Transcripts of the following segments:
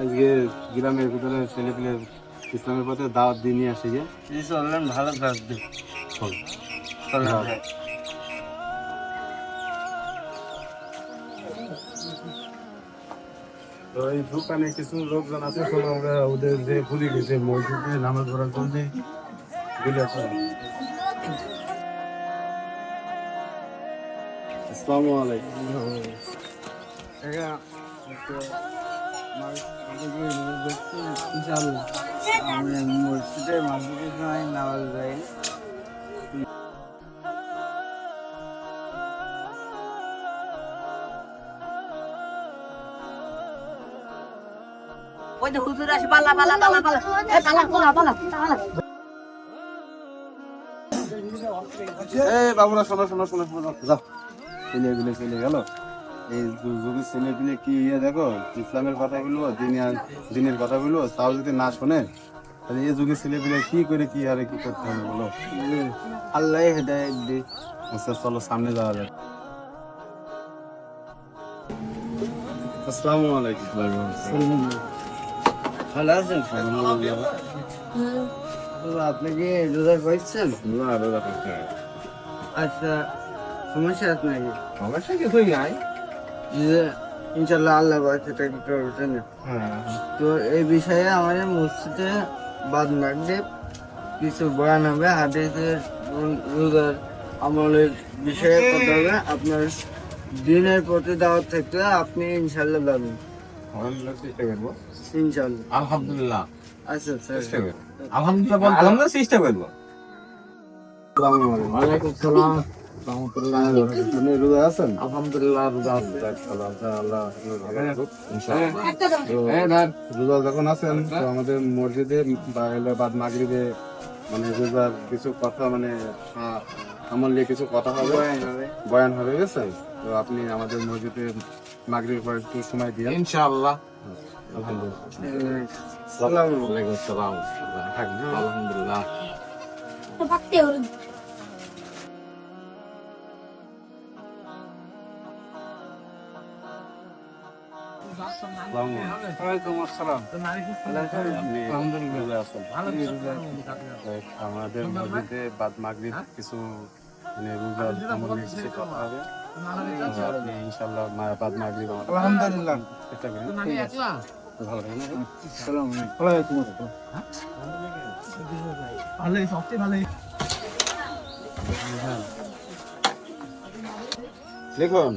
আজকে গ্রামের ভিতরে ছেলে পেলে ইসলামের পথে দাওয়াত দিয়ে নিয়ে আসি যে। চললেন ভালো থাকবে। হ্যাঁ। তো এই দোকানে কিছু লোকজন আছে সব আমরা ওদের যে ভুলে গেছে মসজিদে নামাজ পড়ার জন্য দিলে আসসালামু আলাইকুম। মসজিদে মাসজিদের সময় নামাজ যাই ওই যে হুজুর আসে পালা পালা পালা পালা পালা পালা বাবুরা, শোনো শোনো শোনো শোনো, যাও। ছেলে গুলো, চলে গেল। এই যুগের ছেলে পিলে কি ইয়ে দেখো ইসলামের কথা বলব দিনের দিনের কথা বলব তাও যদি না শোনে তাহলে এই যুগের ছেলে পিলে কি করে কি আরে কি করতে হবে বলো? আল্লাহ হেদায়ত দি। আচ্ছা চলো সামনে যাওয়া যাক। আসসালামু আলাইকুম। ভালো আছেন? আপনি কি রোজা করছেন? আচ্ছা সমস্যা আছে নাকি? সমস্যা কিছুই নাই। যে ইনশাল্লাহ আল্লাহ করবেন তো এই বিষয়ে আমাদের মসজিদে বাদ মাগদেব কিছু বয়ান হবে হাদিসের রোজার আমলের বিষয়ে কথা হবে। আপনার দিনের প্রতি দাওয়াত থাকলে আপনি ইনশাল্লাহ যাবেন ইনশাল্লাহ আলহামদুলিল্লাহ। আচ্ছা স্যার। আলহামদুলিল্লাহ আলহামদুলিল্লাহ চেষ্টা করব। ওয়ালাইকুম সালাম আছেন? আলহামদুলিল্লাহ রোজা রোজা যখন আছেন তো আমাদের মসজিদে বা হলো বাদ মাগরিবে মানে রোজার কিছু কথা মানে আমল নিয়ে কিছু কথা হবে বয়ান হবে। গেছেন তো আপনি আমাদের মসজিদে মাগরিবের পর একটু সময় দিয়ে ইনশাআল্লাহ। আলহামদুলিল্লাহ। আলহামদুলিল্লাহ। আমাদের মসজিদে বাদ মাগরিব কিছু মানে নিয়ে কিছু কথা হবে। আপনি ইনশাআল্লাহ বাদ মাগরিব আলহামদুলিল্লাহ। চেষ্টা করেন। ভালো থাকবেন সালাম ওয়ালাইকুম আসসালাম। ভালোই সবচেয়ে ভালোই। দেখুন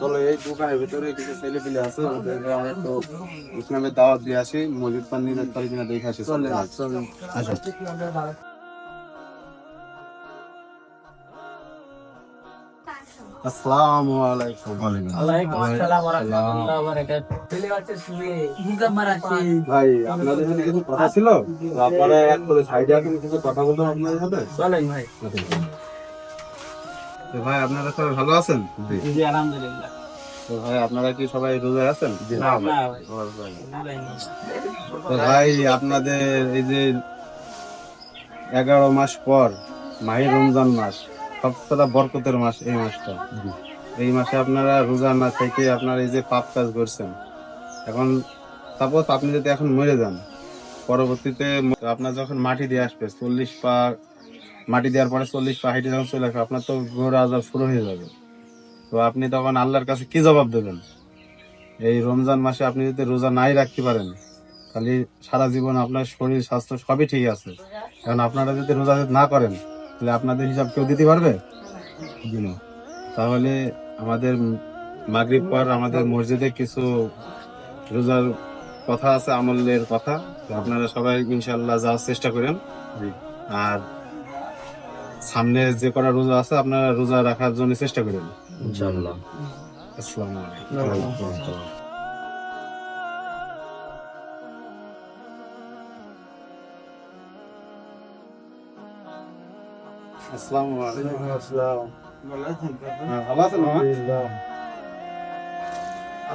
চলো এই দোকানের ভিতরে কিছু ছেলে পেলে আছে ওদেরকে আমরা একটু ইসলামের দাওয়াত দিয়ে আসি মসজিদ পান নিয়ে পারি কিনা দেখে আসি। চলে। আচ্ছা আসসালামু আলাইকুম। আসসালাম। ওয়া রাহমাতুল্লাহি ওয়া বারাকাতুহু ভাই আপনাদের সাথে কিছু কথা ছিল? আপনারা এক করে সাইডে আসুন কিছু কথা বলতাম আপনাদের সাথে? চলেন ভাই। তো ভাই আপনারা সবাই ভালো আছেন? জি। আলহামদুলিল্লাহ। তো ভাই আপনারা কি সবাই রোজায় আছেন? না ভাই। আপনাদের এই যে এগারো মাস পর মাহি রমজান মাস সবচেয়ে বরকতের মাস এই মাসটা। এই মাসে আপনারা রোজা না থেকে আপনারা এই যে পাপ কাজ করছেন। এখন সাপোজ আপনি যদি এখন মরে যান পরবর্তীতে আপনার যখন মাটি দিয়ে আসবে চল্লিশ পা মাটি দেওয়ার পরে চল্লিশ পা হাইটে যখন চলে আসবে, আপনার তো ঘোর আজাব শুরু হয়ে যাবে। তো আপনি তখন আল্লাহর কাছে কি জবাব দেবেন? এই রমজান মাসে আপনি যদি রোজা নাই রাখতে পারেন, তাহলে সারা জীবন আপনার শরীর, স্বাস্থ্য সবই ঠিক আছে। কারণ আপনারা যদি রোজা না করেন, তাহলে আপনাদের হিসাব কেউ দিতে পারবে? তাহলে আমাদের মাগরিব পর আমাদের মসজিদে কিছু রোজার কথা আছে, আমলের কথা। আপনারা সবাই ইনশাল্লাহ যাওয়ার চেষ্টা করেন। আর সামনে যে কটা রোজা আছে আপনারা রোজা রাখার জন্য চেষ্টা করেন। ইনশাআল্লাহ। আসসালামু আলাইকুম। আসসালামু। আলাইকুম। আসসালাম।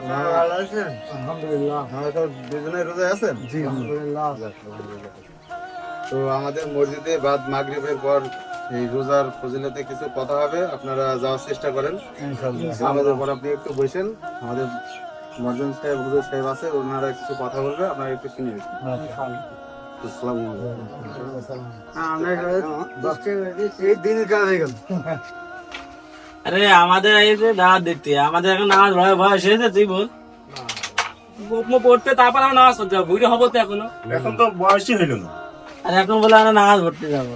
ভালো আছেন হ্যাঁ, তো আমাদের মসজিদে বাদ মাগরিবের পর এই রোজার ফজিলতে কিছু কথা হবে আপনারা যাওয়ার চেষ্টা করেন। আমাদের উপর আপনি একটু বসেন আমাদের মজন সাহেব হুজুর সাহেব আছে ওনারা কিছু কথা বলবে আপনারা একটু শুনে আসসালামু আলাইকুম। দিন কাজ হয়ে গেল? আরে আমাদের এই যে দিতে আমাদের এখন নামাজ ভয় তুই বল পড়তে তারপর আমরা নামাজ পড়তে যাব। বুড়ি হব তো এখনও। এখন তো বয়সই হইল না। আর এখন বলে আমরা নামাজ পড়তে যাব।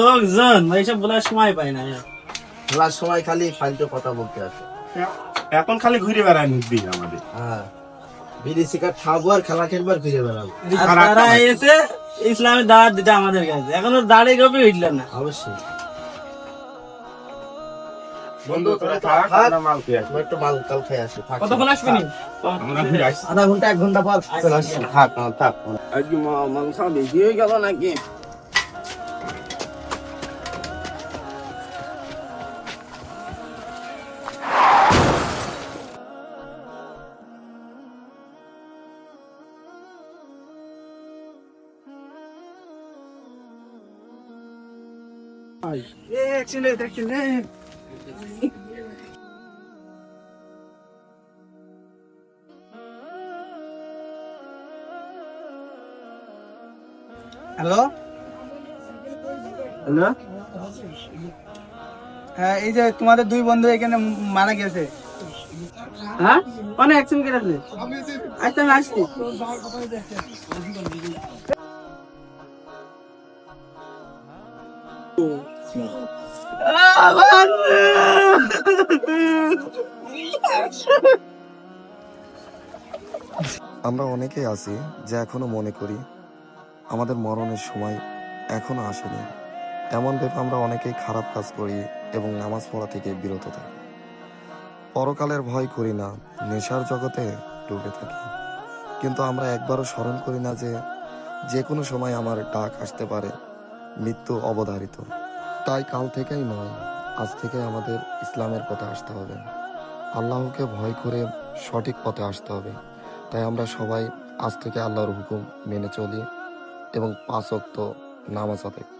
লোকজন এইসব বলার সময় পাই না। খেলার সময় খালি ফালতু কথা বলতে আসে এখন খালি ঘুরে বেড়ায় মুখবি আমাদের। হ্যাঁ। বিড়ি সিগারেট খাব আর খেলা খেলব আর ফিরে বেড়াবো। তারা এসে ইসলামের দাওয়াত দিতে আমাদের কাছে। এখনও দাঁড়িয়ে গপি উঠল না। অবশ্যই। বন্ধু তোরা থাক আমরা মাল খেয়ে আসি। একটু মাল কাল খেয়ে আসি কতক্ষণ আসবি নি? আমরা ঘুরে আসি আধা ঘণ্টা এক ঘণ্টা পর চলে আসছি থাক থাক আজকে মাংস বেশি হয়ে গেল নাকি? হ্যালো? হ্যালো? হ্যাঁ এই যে তোমাদের দুই বন্ধু এখানে মারা গেছে। হ্যাঁ? কোন অ্যাকশন করে আসলে আচ্ছা আমি আসছি। আমরা অনেকেই আছি যে এখনও মনে করি। আমাদের মরণের সময় এখনও আসেনি। এমন ভেবে আমরা অনেকেই খারাপ কাজ করি এবং নামাজ পড়া থেকে বিরত থাকি। পরকালের ভয় করি না, নেশার জগতে ডুবে থাকি। কিন্তু আমরা একবারও স্মরণ করি না যে যে কোনো সময় আমার ডাক আসতে পারে, মৃত্যু অবধারিত। তাই কাল থেকেই নয়, আজ থেকে আমাদের ইসলামের পথে আসতে হবে। আল্লাহকে ভয় করে সঠিক পথে আসতে হবে। তাই আমরা সবাই আজ থেকে আল্লাহর হুকুম মেনে চলি এবং পাঁচ অক্ত নামাজ আদায়